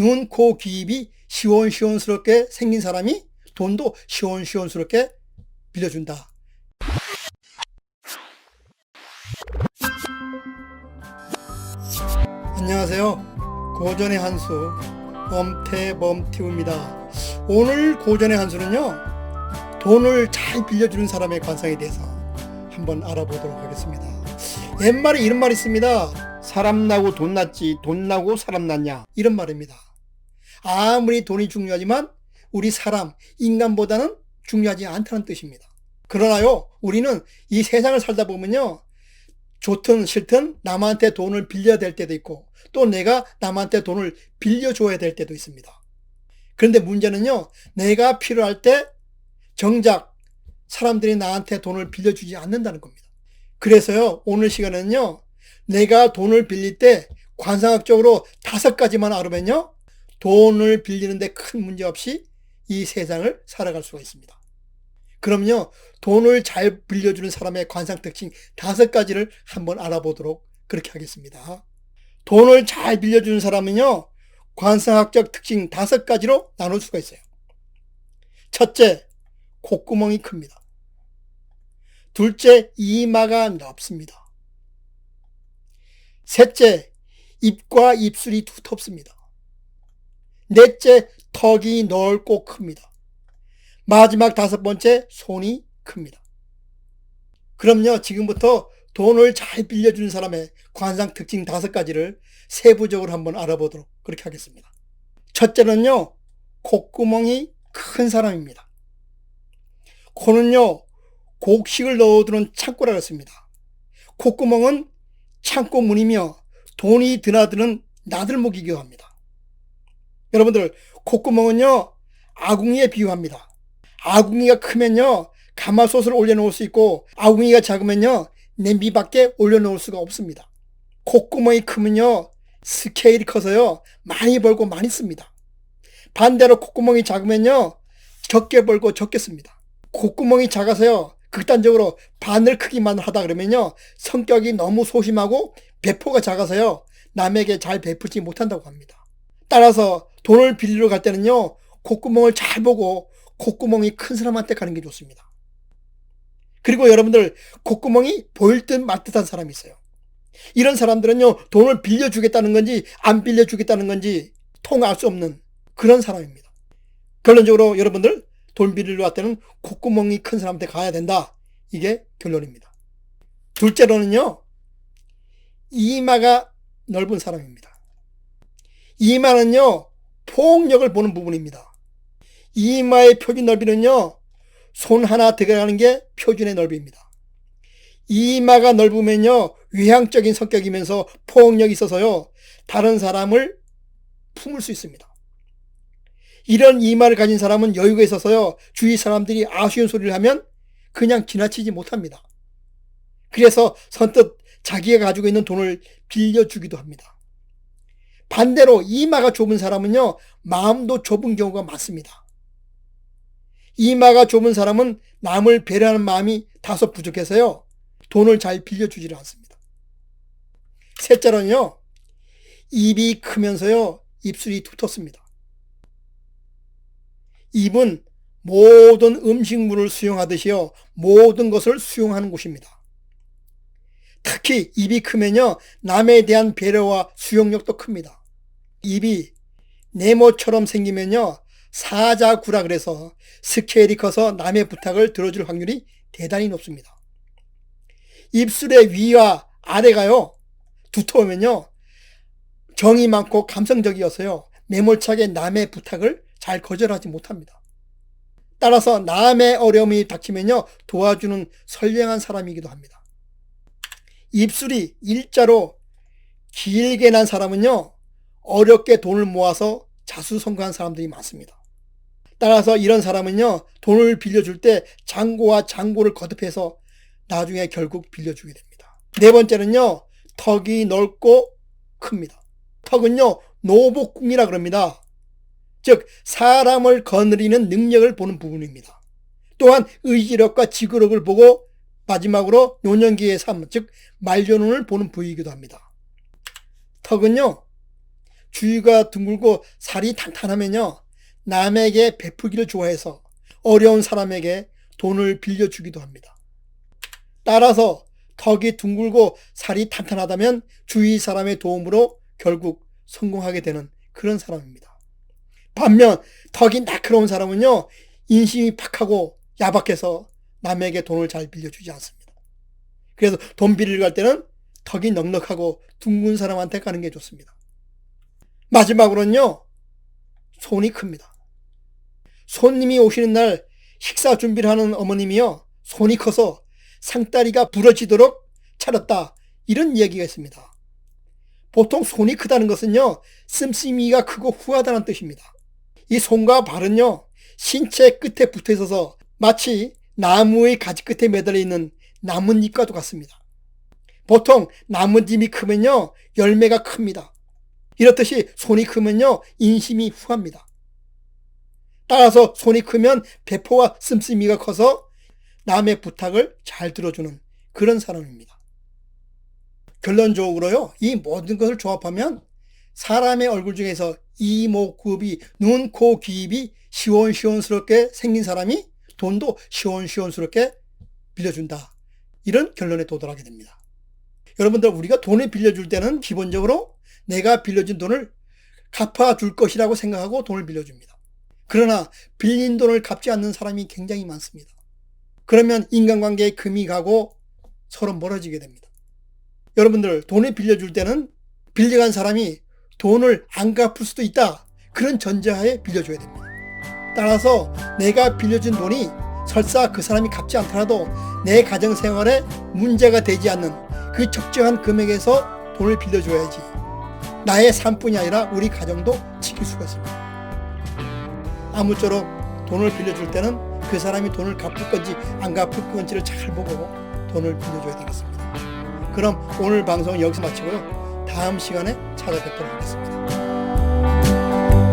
눈, 코, 귀, 입이 시원시원스럽게 생긴 사람이 돈도 시원시원스럽게 빌려준다. 안녕하세요. 고전의 한수 엄태범티브입니다. 오늘 고전의 한수는요. 돈을 잘 빌려주는 사람의 관상에 대해서 한번 알아보도록 하겠습니다. 옛말에 이런 말이 있습니다. 사람 나고 돈 났지 돈 나고 사람 났냐 이런 말입니다. 아무리 돈이 중요하지만 우리 사람 인간보다는 중요하지 않다는 뜻입니다. 그러나요 우리는 이 세상을 살다 보면요 좋든 싫든 남한테 돈을 빌려야 될 때도 있고 또 내가 남한테 돈을 빌려줘야 될 때도 있습니다. 그런데 문제는요, 내가 필요할 때 정작 사람들이 나한테 돈을 빌려주지 않는다는 겁니다. 그래서요, 오늘 시간에는요, 내가 돈을 빌릴 때 관상학적으로 다섯 가지만 알으면요, 돈을 빌리는데 큰 문제 없이 이 세상을 살아갈 수가 있습니다. 그럼요, 돈을 잘 빌려주는 사람의 관상 특징 다섯 가지를 한번 알아보도록 그렇게 하겠습니다. 돈을 잘 빌려주는 사람은요, 관상학적 특징 다섯 가지로 나눌 수가 있어요. 첫째, 콧구멍이 큽니다. 둘째, 이마가 넓습니다. 셋째, 입과 입술이 두텁습니다. 넷째, 턱이 넓고 큽니다. 마지막 다섯 번째, 손이 큽니다. 그럼요, 지금부터 돈을 잘 빌려주는 사람의 관상 특징 다섯 가지를 세부적으로 한번 알아보도록 그렇게 하겠습니다. 첫째는요, 콧구멍이 큰 사람입니다. 코는요, 곡식을 넣어두는 창고라 그랬습니다. 콧구멍은 창고 문이며 돈이 드나드는 나들목이기도 합니다. 여러분들, 콧구멍은요, 아궁이에 비유합니다. 아궁이가 크면요, 가마솥을 올려놓을 수 있고, 아궁이가 작으면요, 냄비밖에 올려놓을 수가 없습니다. 콧구멍이 크면요, 스케일이 커서요, 많이 벌고 많이 씁니다. 반대로 콧구멍이 작으면요, 적게 벌고 적게 씁니다. 콧구멍이 작아서요, 극단적으로 바늘 크기만 하다 그러면요, 성격이 너무 소심하고 배포가 작아서요, 남에게 잘 베풀지 못한다고 합니다. 따라서 돈을 빌리러 갈 때는요, 콧구멍을 잘 보고 콧구멍이 큰 사람한테 가는 게 좋습니다. 그리고 여러분들 콧구멍이 보일 듯 말 듯한 사람이 있어요. 이런 사람들은요, 돈을 빌려주겠다는 건지 안 빌려주겠다는 건지 통할 수 없는 그런 사람입니다. 결론적으로 여러분들 돈 빌리러 왔 때는 콧구멍이 큰 사람한테 가야 된다. 이게 결론입니다. 둘째로는요, 이마가 넓은 사람입니다. 이마는요, 폭력을 보는 부분입니다. 이마의 표준 넓이는요, 손 하나 들어가는 게 표준의 넓이입니다. 이마가 넓으면요, 외향적인 성격이면서 포옹력이 있어서요, 다른 사람을 품을 수 있습니다. 이런 이마를 가진 사람은 여유가 있어서요, 주위 사람들이 아쉬운 소리를 하면 그냥 지나치지 못합니다. 그래서 선뜻 자기가 가지고 있는 돈을 빌려주기도 합니다. 반대로 이마가 좁은 사람은요, 마음도 좁은 경우가 많습니다. 이마가 좁은 사람은 남을 배려하는 마음이 다소 부족해서요, 돈을 잘 빌려주지를 않습니다. 셋째로는요, 입이 크면서요, 입술이 두텁습니다. 입은 모든 음식물을 수용하듯이요, 모든 것을 수용하는 곳입니다. 특히 입이 크면요, 남에 대한 배려와 수용력도 큽니다. 입이 네모처럼 생기면요, 사자구라 그래서 스케일이 커서 남의 부탁을 들어줄 확률이 대단히 높습니다. 입술의 위와 아래가요, 두터우면요, 정이 많고 감성적이어서요, 매몰차게 남의 부탁을 잘 거절하지 못합니다. 따라서 남의 어려움이 닥치면요, 도와주는 선량한 사람이기도 합니다. 입술이 일자로 길게 난 사람은요, 어렵게 돈을 모아서 자수성가한 사람들이 많습니다. 따라서 이런 사람은요, 돈을 빌려줄 때 장고와 장고를 거듭해서 나중에 결국 빌려주게 됩니다. 네 번째는요, 턱이 넓고 큽니다. 턱은요, 노복궁이라 그럽니다. 즉, 사람을 거느리는 능력을 보는 부분입니다. 또한 의지력과 지구력을 보고 마지막으로 노년기의 삶, 즉, 말년운을 보는 부위이기도 합니다. 턱은요, 주위가 둥글고 살이 탄탄하면요. 남에게 베풀기를 좋아해서 어려운 사람에게 돈을 빌려주기도 합니다. 따라서 턱이 둥글고 살이 탄탄하다면 주위 사람의 도움으로 결국 성공하게 되는 그런 사람입니다. 반면 턱이 날카로운 사람은요. 인심이 팍하고 야박해서 남에게 돈을 잘 빌려주지 않습니다. 그래서 돈 빌리러 갈 때는 턱이 넉넉하고 둥근 사람한테 가는 게 좋습니다. 마지막으로는요. 손이 큽니다. 손님이 오시는 날 식사 준비를 하는 어머님이요. 손이 커서 상다리가 부러지도록 차렸다. 이런 이야기가 있습니다. 보통 손이 크다는 것은요. 씀씀이가 크고 후하다는 뜻입니다. 이 손과 발은요. 신체 끝에 붙어 있어서 마치 나무의 가지 끝에 매달려 있는 나뭇잎과 똑같습니다. 보통 나뭇잎이 크면요. 열매가 큽니다. 이렇듯이 손이 크면요. 인심이 후합니다. 따라서 손이 크면 배포와 씀씀이가 커서 남의 부탁을 잘 들어주는 그런 사람입니다. 결론적으로요, 이 모든 것을 조합하면 사람의 얼굴 중에서 이목구비, 눈, 코, 귀, 입이 시원시원스럽게 생긴 사람이 돈도 시원시원스럽게 빌려준다. 이런 결론에 도달하게 됩니다. 여러분들, 우리가 돈을 빌려줄 때는 기본적으로 내가 빌려준 돈을 갚아줄 것이라고 생각하고 돈을 빌려줍니다. 그러나 빌린 돈을 갚지 않는 사람이 굉장히 많습니다. 그러면 인간관계에 금이 가고 서로 멀어지게 됩니다. 여러분들 돈을 빌려줄 때는 빌려간 사람이 돈을 안 갚을 수도 있다. 그런 전제하에 빌려줘야 됩니다. 따라서 내가 빌려준 돈이 설사 그 사람이 갚지 않더라도 내 가정생활에 문제가 되지 않는 그 적정한 금액에서 돈을 빌려줘야지. 나의 삶뿐이 아니라 우리 가정도 지킬 수가 있습니다. 아무쪼록 돈을 빌려줄 때는 그 사람이 돈을 갚을 건지 안 갚을 건지를 잘 보고 돈을 빌려줘야 되겠습니다. 그럼 오늘 방송은 여기서 마치고요. 다음 시간에 찾아뵙도록 하겠습니다.